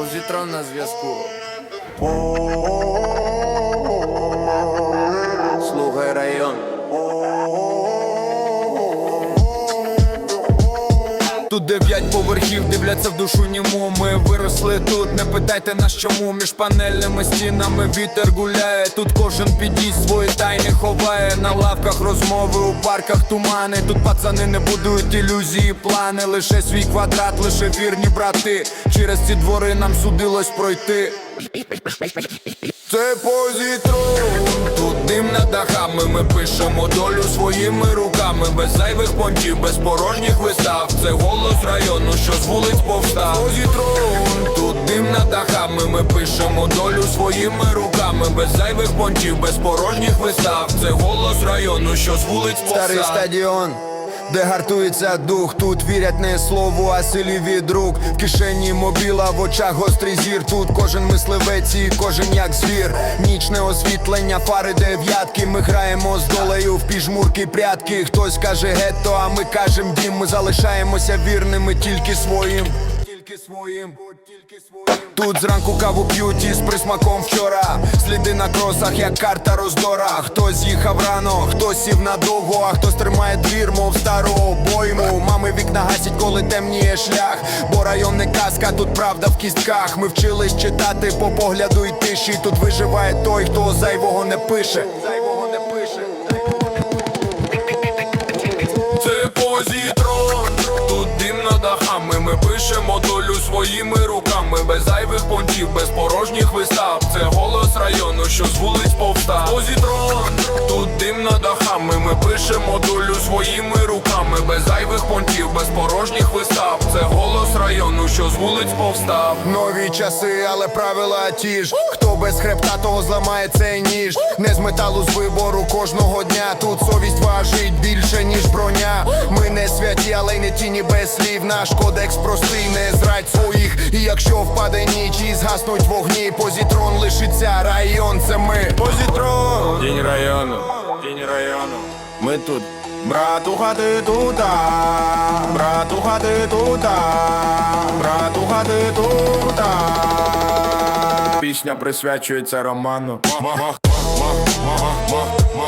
Позитрон на зв'язку. Тут дев'ять поверхів, дивляться в душу німу. Ми виросли тут, не питайте нас чому Між панельними стінами вітер гуляє. Тут кожен під'їзд свої тайни ховає. На лавках розмови, у парках тумани. Тут пацани не будують ілюзії, плани. Лише свій квадрат, лише вірні брати. Через ці двори нам судилось пройти. Це позитрон Тут дим над дахами, ми пишемо долю своїми руками Без зайвих понтів, без порожніх вистав. Це голос району, що з вулиць повстав. Позитрон Тут дим над дахами, ми пишемо долю своїми руками. Без зайвих понтів, без порожніх вистав. Це голос району, що з вулиць повстав. Старий стадіон, де гартується дух, тут вірять не слову, а силі від рук. В кишені мобіла, в очах гострий зір. Тут кожен мисливець і кожен як звір. Нічне освітлення, фари дев'ятки. Ми граємо з долею в піжмурки прятки. Хтось каже гетто, а ми кажем дім. Ми залишаємося вірними тільки своїм. Тільки своїм. Тут зранку каву п'ють із присмаком вчора. Сліди на кросах, як карта роздора. Хтось їхав рано, хтось сів надовго, а хтось тримає двір, мов стару обойму. Мами вікна гасять, коли темніє шлях. Бо район не казка, тут правда в кістках. Ми вчились читати по погляду й тиші. Тут виживає той, хто зайвого не пише. Зайвого не пише. Ми пишемо долю своїми руками Без зайвих понтів, без порожніх вистав. Це голос району, що з вулиць повстав. Позітрон Тут дим над дахами. Ми пишемо долю своїми руками Без зайвих понтів, без порожніх вистав. Це голос що з вулиць повстав Нові часи, але правила ті ж. Хто без хребта, того зламає цей ніж. Не з металу з вибору кожного дня. Тут совість важить більше, ніж броня. Ми не святі, але й не тіні без слів. Наш кодекс простий, не зрадь своїх. І якщо впаде ніч і згаснуть вогні, позітрон лишиться район, це ми. Позітрон! День району. День району. Ми тут. Братуха, ти тута, братуха, ти тута, братуха, ти тута. Пісня присвячується роману. Ма-ма-ма-ма-ма-ма.